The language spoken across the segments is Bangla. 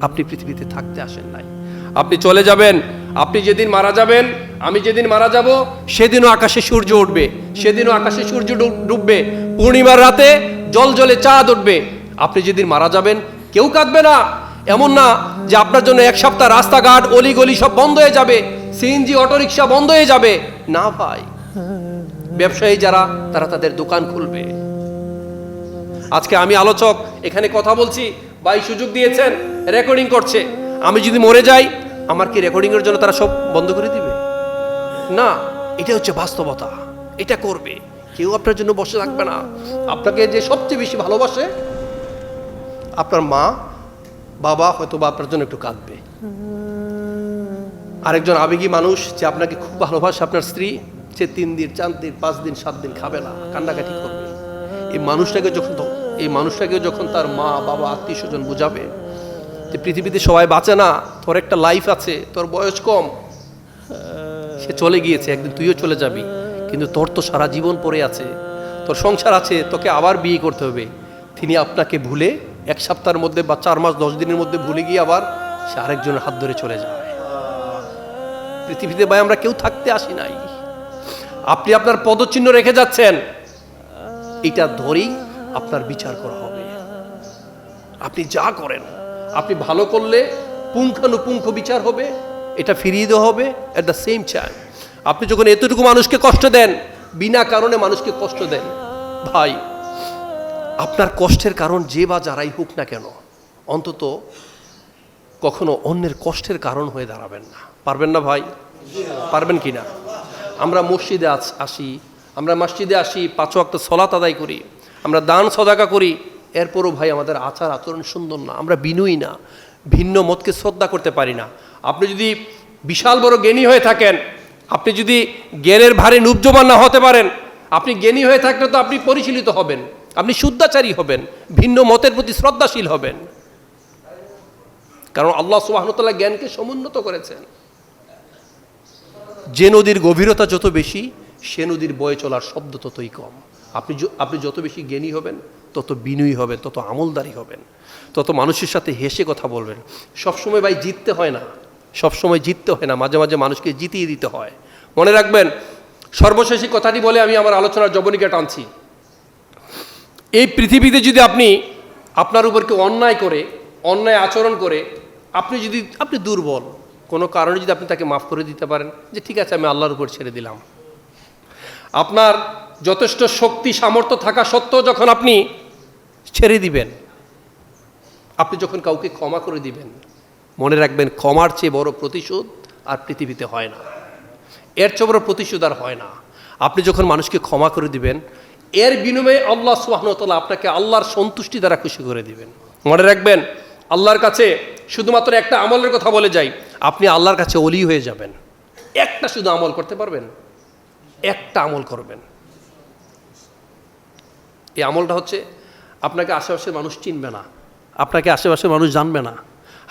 আপনি পৃথিবীতে থাকতে আসেন নাই। আপনি চলে যাবেন, আপনি যেদিন মারা যাবেন, আমি যেদিন মারা যাব, সেদিনও আকাশে সূর্য উঠবে। সেদিনও আকাশে সূর্য ডুববে। পূর্ণিমার রাতে জল জলে চাঁদ উঠবে। আপনি যেদিন মারা যাবেন, কেউ কাঁদবে না। এমন না যে আপনার জন্য এক সপ্তাহ রাস্তাঘাট, অলিগলি সব বন্ধ হয়ে যাবে, সিএনজি, অটোরিকশা বন্ধ হয়ে যাবে। না ভাই। ব্যবসায়ী যারা, তারা তাদের দোকান খুলবে। আজকে আমি আলোচক, এখানে কথা বলছি। ভাই সুযোগ দিয়েছেন রেকর্ডিং করছে। আমি যদি মরে যাই, আমার কি রেকর্ডিং এর জন্য তারা সব বন্ধ করে দিবে? না, এটা হচ্ছে বাস্তবতা। এটা করবে। কেউ আপনার জন্য বসে থাকবে না। আপনাকে যে সবচেয়ে বেশি ভালোবাসে, আপনার মা, বাবা হয়তো বা আপনার জন্য একটু কাঁদবে। আরেকজন আবেগী মানুষ যে আপনাকে খুব ভালোবাসে, আপনার স্ত্রী, সে তিন দিন, চার দিন, পাঁচ দিন, সাত দিন খাবে না, কান্নাকাটি করবে। এই মানুষটাকে যখন এই মানুষটাকে যখন তার মা, বাবা, আত্মীয় স্বজন বুঝাবে যে পৃথিবীতে সবাই বাঁচে না, তোর একটা লাইফ আছে, তোর বয়স কম, সে চলে গিয়েছে, একদিন তুইও চলে যাবি। কিন্তু তোর তো সারা জীবন পড়ে আছে, তোর সংসার আছে, তোকে আবার বিয়ে করতে হবে। তিনি আপনাকে ভুলে এক সপ্তাহের মধ্যে বা চার মাস, দশ দিনের মধ্যে ভুলে গিয়ে আবার সে আরেকজনের হাত ধরে চলে যায়। পৃথিবীতে ভাই আমরা কেউ থাকতে আসি নাই। আপনি আপনার পদচিহ্ন রেখে যাচ্ছেন। এটা ধরেই আপনার বিচার করা হবে। আপনি যা করেন, আপনি ভালো করলে পুঙ্খানুপুঙ্খ বিচার হবে, এটা ফিরিয়ে দেওয়া হবে অ্যাট দ্য সেম টাইম আপনি যখন এতটুকু মানুষকে কষ্ট দেন, বিনা কারণে মানুষকে কষ্ট দেন। ভাই, আপনার কষ্টের কারণ যে বা যারাই হোক না কেন, অন্তত কখনো অন্যের কষ্টের কারণ হয়ে দাঁড়াবেন না। পারবেন না ভাই? পারবেন কি না আমরা মসজিদে আসি, আমরা মসজিদে আসি, পাঁচ ওয়াক্ত সলাত আদায় করি। আমরা দান সদাকা করি, এরপরও ভাই আমাদের আচার আচরণ সুন্দর না, আমরা বিনয়ী না, ভিন্ন মতকে শ্রদ্ধা করতে পারি না। আপনি যদি বিশাল বড় জ্ঞানী হয়ে থাকেন, আপনি যদি জ্ঞানের ভারে নুব্জমান না হতে পারেন, আপনি জ্ঞানী হয়ে থাকলে তো আপনি পরিশীলিত হবেন, আপনি শুদ্ধাচারী হবেন, ভিন্ন মতের প্রতি শ্রদ্ধাশীল হবেন। কারণ আল্লাহ সুবাহতাল্লাহ জ্ঞানকে সমুন্নত করেছেন। যে নদীর গভীরতা যত বেশি, সে নদীর বয়ে চলার শব্দ ততই কম। আপনি আপনি যত বেশি জ্ঞানী হবেন, তত বিনয়ী হবেন, তত আমলদারি হবেন, তত মানুষের সাথে হেসে কথা বলবেন। সবসময় ভাই জিততে হয় না, সবসময় জিততে হয় না, মাঝে মাঝে মানুষকে জিতিয়ে দিতে হয়। মনে রাখবেন, সর্বশেষ কথাটি বলে আমি আমার আলোচনার জবনিকা টানছি। এই পৃথিবীতে যদি আপনি আপনার উপর কেউ অন্যায় করে, অন্যায় আচরণ করে, আপনি যদি, আপনি দুর্বল, কোনো কারণে যদি আপনি তাকে মাফ করে দিতে পারেন, যে ঠিক আছে, আমি আল্লাহর উপর ছেড়ে দিলাম। আপনার যথেষ্ট শক্তি, সামর্থ্য থাকা সত্ত্বেও যখন আপনি ছেড়ে দিবেন, আপনি যখন কাউকে ক্ষমা করে দিবেন, মনে রাখবেন ক্ষমার চেয়ে বড় প্রতিশোধ আর পৃথিবীতে হয় না। এর চেয়ে বড় প্রতিশোধ আর হয় না। আপনি যখন মানুষকে ক্ষমা করে দিবেন, এর বিনিময়ে আল্লাহ সুবাহতাল্লাহ আপনাকে আল্লাহর সন্তুষ্টি দ্বারা খুশি করে দিবেন। মনে রাখবেন, আল্লাহর কাছে শুধুমাত্র একটা আমলের কথা বলে যাই, আপনি আল্লাহর কাছে অলি হয়ে যাবেন। একটা শুধু আমল করতে পারবেন? একটা আমল করবেন। এই আমলটা হচ্ছে, আপনাকে আশেপাশের মানুষ চিনবে না, আপনাকে আশেপাশের মানুষ জানবে না।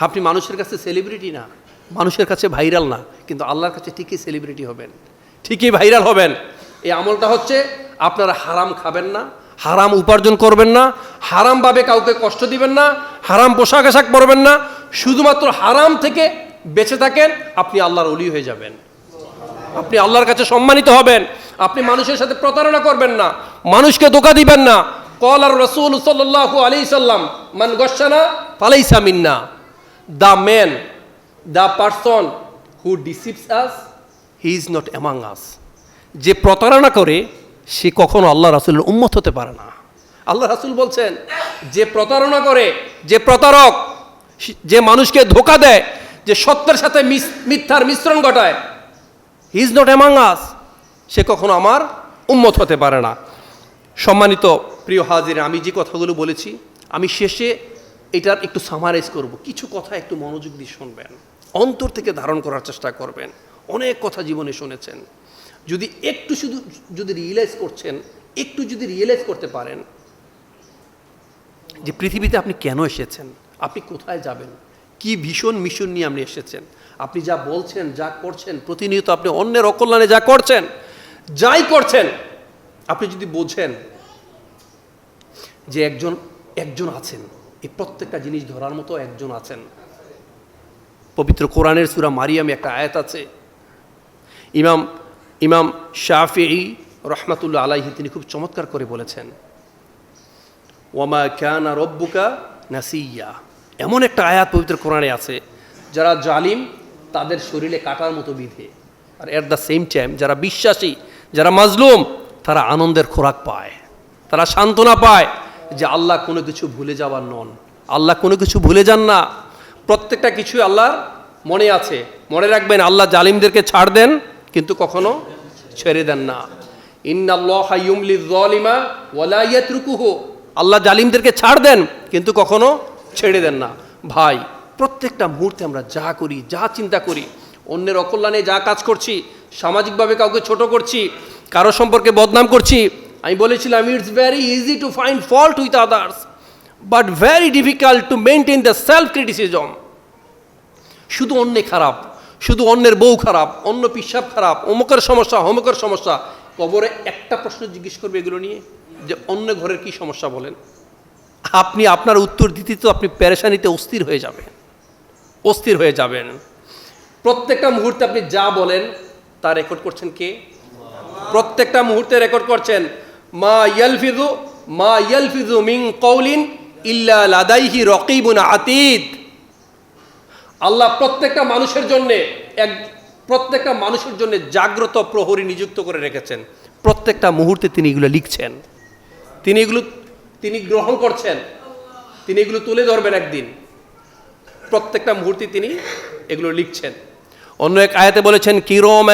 আপনি মানুষের কাছে সেলিব্রিটি না, মানুষের কাছে ভাইরাল না, কিন্তু আল্লাহর কাছে ঠিকই সেলিব্রিটি হবেন, ঠিকই ভাইরাল হবেন। এই আমলটা হচ্ছে, আপনারা হারাম খাবেন না, হারাম উপার্জন করবেন না হারামভাবে কাউকে কষ্ট দিবেন না, হারাম পোশাক আশাক পরবেন না, শুধুমাত্র হারাম থেকে বেঁচে থাকেন, আপনি আল্লাহর অলি হয়ে যাবেন। আপনি আল্লাহর কাছে সম্মানিত হবেন, আপনি মানুষের সাথে প্রতারণা করবেন না, মানুষকে ধোকা দিবেন না। কল আর রসুল সাল্লাহু আলি সাল্লাম, মান গসানা ফালাইসা মিন্না। The man the person who deceives us he is not among us যে প্রতারণা করে, সে কখনো আল্লাহ রাসুলের উম্মত হতে পারে না। আল্লাহ রাসুল বলছেন, যে প্রতারণা করে, যে প্রতারক যে মানুষকে ধোকা দেয়, যে সত্যের সাথে মিথ্যার মিশ্রণ ঘটায় he is not among us সে কখনো আমার উন্মত হতে পারে না। সম্মানিত প্রিয় হাজির, আমি যে কথাগুলো বলেছি, আমি শেষে এটার একটু সামারাইজ করব। কিছু কথা একটু মনোযোগ দিয়ে শুনবেন। অন্তর থেকে ধারণ করার চেষ্টা করবেন। অনেক কথা জীবনে শুনেছেন। যদি একটু শুধু, যদি রিয়েলাইজ করছেন, একটু যদি রিয়েলাইজ করতে পারেন, যে পৃথিবীতে আপনি কেন এসেছেন? আপনি কোথায় যাবেন? কি ভীষণ মিশন নিয়ে আপনি এসেছেন? আপনি যা বলছেন, যা করছেন, প্রতিনিয়ত আপনি অন্যের অকল্যাণে যা করছেন, যাই করছেন, আপনি যদি বোঝেন যে একজন একজন আছেন, এই প্রত্যেকটা জিনিস ধরার মতো একজন আছেন। পবিত্র কোরআনের সুরা মারিয়ামে একটা আয়াত আছে। ইমাম ইমাম শাফি রহমাতুল্লাহ আলাইহি তিনি খুব চমৎকার করে বলেছেন, ওয়ামা ক্যানা রব্বুকা নাসিয়া এমন একটা আয়াত পবিত্র কোরআনে আছে, যারা জালিম তাদের শরীরে কাটার মতো বিধে। আর এট দ্য সেম টাইম যারা বিশ্বাসী, যারা মাজলুম, তারা আনন্দের খোরাক পায়। তারা সান্ত্বনা পায় যে আল্লাহ কোনো কিছু ভুলে যাওয়ার নন। আল্লাহ কোনো কিছু ভুলে যান না। প্রত্যেকটা কিছুই আল্লাহর মনে আছে। মনে রাখবেন, আল্লাহ জালিমদেরকে ছাড় দেন, কিন্তু কখনো ছেড়ে দেন না। আল্লাহ জালিমদেরকে ছাড় দেন, কিন্তু কখনো ছেড়ে দেন না। ভাই প্রত্যেকটা মুহূর্তে আমরা যা করি, যা চিন্তা করি, অন্যের অকল্যাণে যা কাজ করছি, সামাজিকভাবে কাউকে ছোট করছি, কারও সম্পর্কে বদনাম করছি, আমি বলেছিলাম it's very easy to find fault with others but very difficult to maintain the self criticism শুধু অন্যে খারাপ, শুধু অন্যের বউ খারাপ, অন্য পিসাব খারাপ, অমুকের সমস্যা অমুকের সমস্যা, কবরে একটা প্রশ্ন জিজ্ঞেস করবে এগুলো নিয়ে, যে অন্য ঘরের কি সমস্যা বলেন? আপনি আপনার উত্তর দিতে তো আপনি প্যারেশানিতে অস্থির হয়ে যাবেন। অস্থির হয়ে যাবেন। প্রত্যেকটা মুহূর্তে আপনি যা বলেন, তা রেকর্ড করছেন কে? প্রত্যেকটা মুহূর্তে রেকর্ড করছেন, মা ইয়ালফিজু মা ইয়ালফিজু মিন কৌলিন ইল্লা লাদাইহি রকিবুন আতীদ। আল্লাহ প্রত্যেকটা মানুষের জন্যে, এক, প্রত্যেকটা মানুষের জন্য জাগ্রত প্রহরী নিযুক্ত করে রেখেছেন। প্রত্যেকটা মুহূর্তে তিনি এগুলো লিখছেন। তিনি এগুলো, তিনি গ্রহণ করছেন। তিনি এগুলো তুলে ধরবেন একদিন। প্রত্যেকটা মুহূর্তে তিনি এগুলো লিখছেন। অন্য এক আয়াতে বলেছেন, কিরম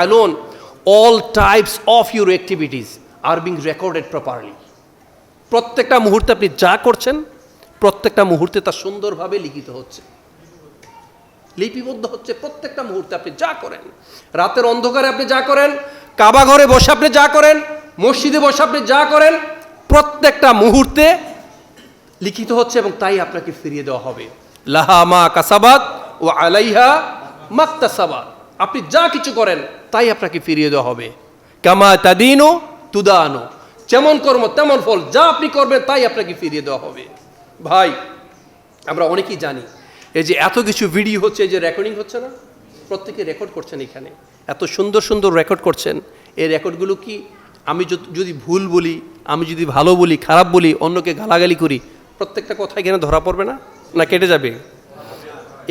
আলুন all types of your activities are being recorded properly প্রত্যেকটা মুহূর্তে আপনি যা করছেন, প্রত্যেকটা মুহূর্তে তা সুন্দরভাবে লিখিত হচ্ছে। লিপিবদ্ধ হচ্ছে প্রত্যেকটা মুহূর্তে আপনি যা করেন। রাতের অন্ধকারে আপনি যা করেন কাবা ঘরে বসে আপনি যা করেন, মসজিদে বসে আপনি যা করেন, প্রত্যেকটা মুহূর্তে লিখিত হচ্ছে এবং তাই আপনাকে ফিরিয়ে দেওয়া হবে। লাহা মা কাসাবাত ও আলাইহা মাক্তাসাবাত। আপনি যা কিছু করেন তাই আপনাকে ফিরিয়ে দেওয়া হবে। কামা তাদিনো তুদানো। যেমন কর্ম তেমন ফল যা আপনি করবেন তাই আপনাকে ফিরিয়ে দেওয়া হবে। ভাই আমরা অনেকেই জানি এই যে এত কিছু ভিডিও হচ্ছে যে রেকর্ডিং হচ্ছে না? প্রত্যেকে রেকর্ড করছেন এখানে। এত সুন্দর সুন্দর রেকর্ড করছেন। এই রেকর্ডগুলো কি আমি যদি ভুল বলি আমি যদি ভালো বলি খারাপ বলি অন্যকে গালাগালি করি প্রত্যেকটা কথা এখানে ধরা পড়বে না? না, কেটে যাবে?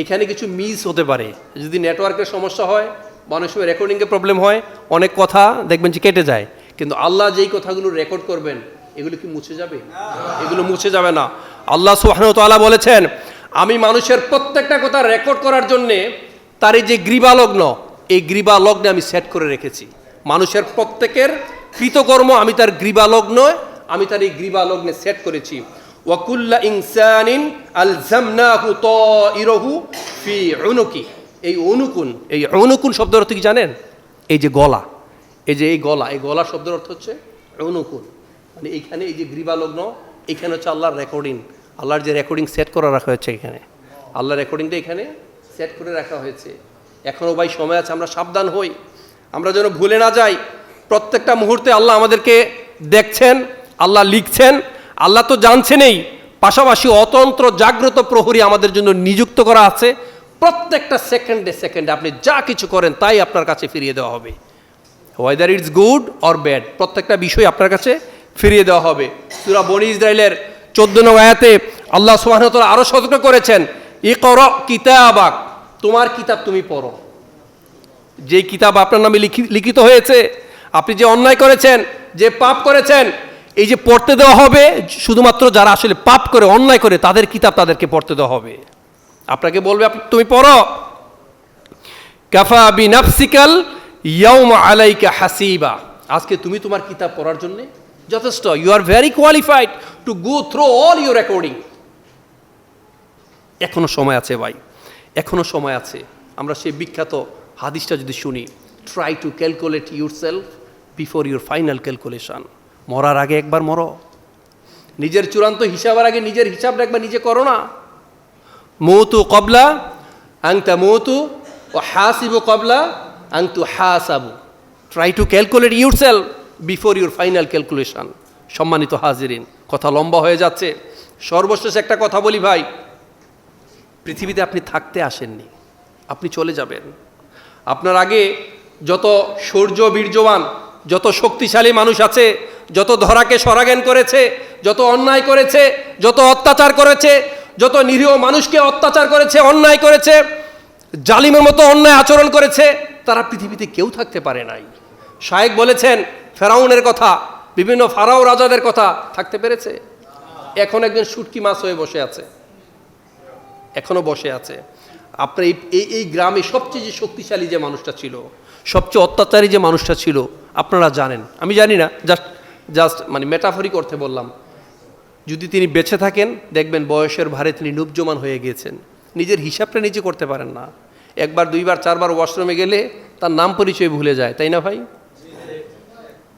এখানে কিছু মিস হতে পারে। যদি নেটওয়ার্কের সমস্যা হয় বা অনেক সময় রেকর্ডিংয়ে প্রবলেম হয়, অনেক কথা দেখবেন যে কেটে যায়। কিন্তু আল্লাহ যেই কথাগুলো রেকর্ড করবেন, এগুলো কি মুছে যাবে? এগুলো মুছে যাবে না। আল্লাহ সুহানুতালা বলেছেন, আমি মানুষের প্রত্যেকটা কথা রেকর্ড করার জন্যে তার এই যে গ্রীবালগ্ন, এই গ্রীবালগ্নে আমি সেট করে রেখেছি। মানুষের প্রত্যেকের কৃতকর্ম আমি তার গ্রীবালগ্ন আমি তার এই গ্রীবালগ্নে সেট করেছি। ওয়াকুল্লা ইনসানিন আল জামনাহু তাইরহু ফি উনুকি। এই অনুকুন এই অনুকুন শব্দের অর্থ কি জানেন? এই যে গলা, এই যে এই গলা এই গলা শব্দের অর্থ হচ্ছে অনুকুন মানে এইখানে এই যে গ্রীবালগ্ন, এখানে হচ্ছে আল্লাহর রেকর্ডিং। আল্লাহর যে রেকর্ডিং সেট করে রাখা হয়েছে এখানে। আল্লাহ রেকর্ডিংটা এখানে সেট করে রাখা হয়েছে। এখনও ভাই সময় আছে, আমরা সাবধান হই। আমরা যেন ভুলে না যাই। প্রত্যেকটা মুহূর্তে আল্লাহ আমাদেরকে দেখছেন, আল্লাহ লিখছেন। আল্লাহ তো জানছেনই, পাশাপাশি অতন্ত্র জাগ্রত প্রহরী আমাদের জন্য নিযুক্ত করা আছে। প্রত্যেকটা সেকেন্ডে সেকেন্ডে আপনি যা কিছু করেন তাই আপনার কাছে ফিরিয়ে দেওয়া হবে। Whether it's good or bad প্রত্যেকটা বিষয় আপনার কাছে ফিরিয়ে দেওয়া হবে। সুরা বনি ইসরায়েলের চোদ্দ নং আয়াতে আল্লাহ সুবাহতলা আরও সতর্ক করেছেন ই কর কিতাবাক তোমার কিতাব তুমি পড়ো। যে কিতাব আপনার নামে লিখি- লিখিত হয়েছে, আপনি যে অন্যায় করেছেন, যে পাপ করেছেন এই যে পড়তে দেওয়া হবে, শুধুমাত্র যারা আসলে পাপ করে, অন্যায় করে, তাদের কিতাব তাদেরকে পড়তে দেওয়া হবে। আপনাকে বলবে আপ- তুমি পড়ো। কাফা বি নাফসিকাল ইয়াউম আলাইকা হাসিবা। আজকে তুমি তোমার কিতাব পড়ার জন্য যথেষ্ট। You are very qualified to go through all your recording এখনও সময় আছে ভাই। এখনও সময় আছে। আমরা সেই বিখ্যাত হাদিসটা যদি শুনি try to calculate yourself before your final calculation মরার আগে একবার মরো। নিজের চূড়ান্ত হিসাবের আগে নিজের হিসাবটা একবার নিজে করো না। মৌতু কবলা, আংতা মৌতু, ও হাসিবু কবলা, আংতু হাসাবু। Try to calculate yourself before your final calculation সম্মানিত হাজিরিন, কথা লম্বা হয়ে যাচ্ছে। সর্বশেষ একটা কথা বলি ভাই। পৃথিবীতে আপনি থাকতে আসেননি, আপনি চলে যাবেন। আপনার আগে যত শৌর্য বীর্যবান, যত শক্তিশালী মানুষ আছে যত ধরাকে সরাগেন করেছে, যত অন্যায় করেছে, যত অত্যাচার করেছে, যত নিরীহ মানুষকে অত্যাচার করেছে, অন্যায় করেছে, জালিমের মতো অন্যায় আচরণ করেছে, তারা পৃথিবীতে কেউ থাকতে পারে নাই। শায়েক বলেছেন, ফেরাউনের কথা, বিভিন্ন ফারাও রাজাদের কথা থাকতে পেরেছে। এখন একজন শুটকি মাছ হয়ে বসে আছে। এখনও বসে আছে। আপনার এই এই গ্রামে সবচেয়ে যে শক্তিশালী যে মানুষটা ছিল, সবচেয়ে অত্যাচারী যে মানুষটা ছিল, আপনারা জানেন। আমি জানি না, জাস্ট জাস্ট মানে মেটাফরিক অর্থে বললাম, যদি তিনি বেঁচে থাকেন, দেখবেন বয়সের ভারে তিনি নুবজমান হয়ে গিয়েছেন। নিজের হিসাবটা নিজে করতে পারেন না। একবার, দুইবার, চারবার ওয়াশরুমে গেলে তার নাম পরিচয় ভুলে যায়, তাই না ভাই?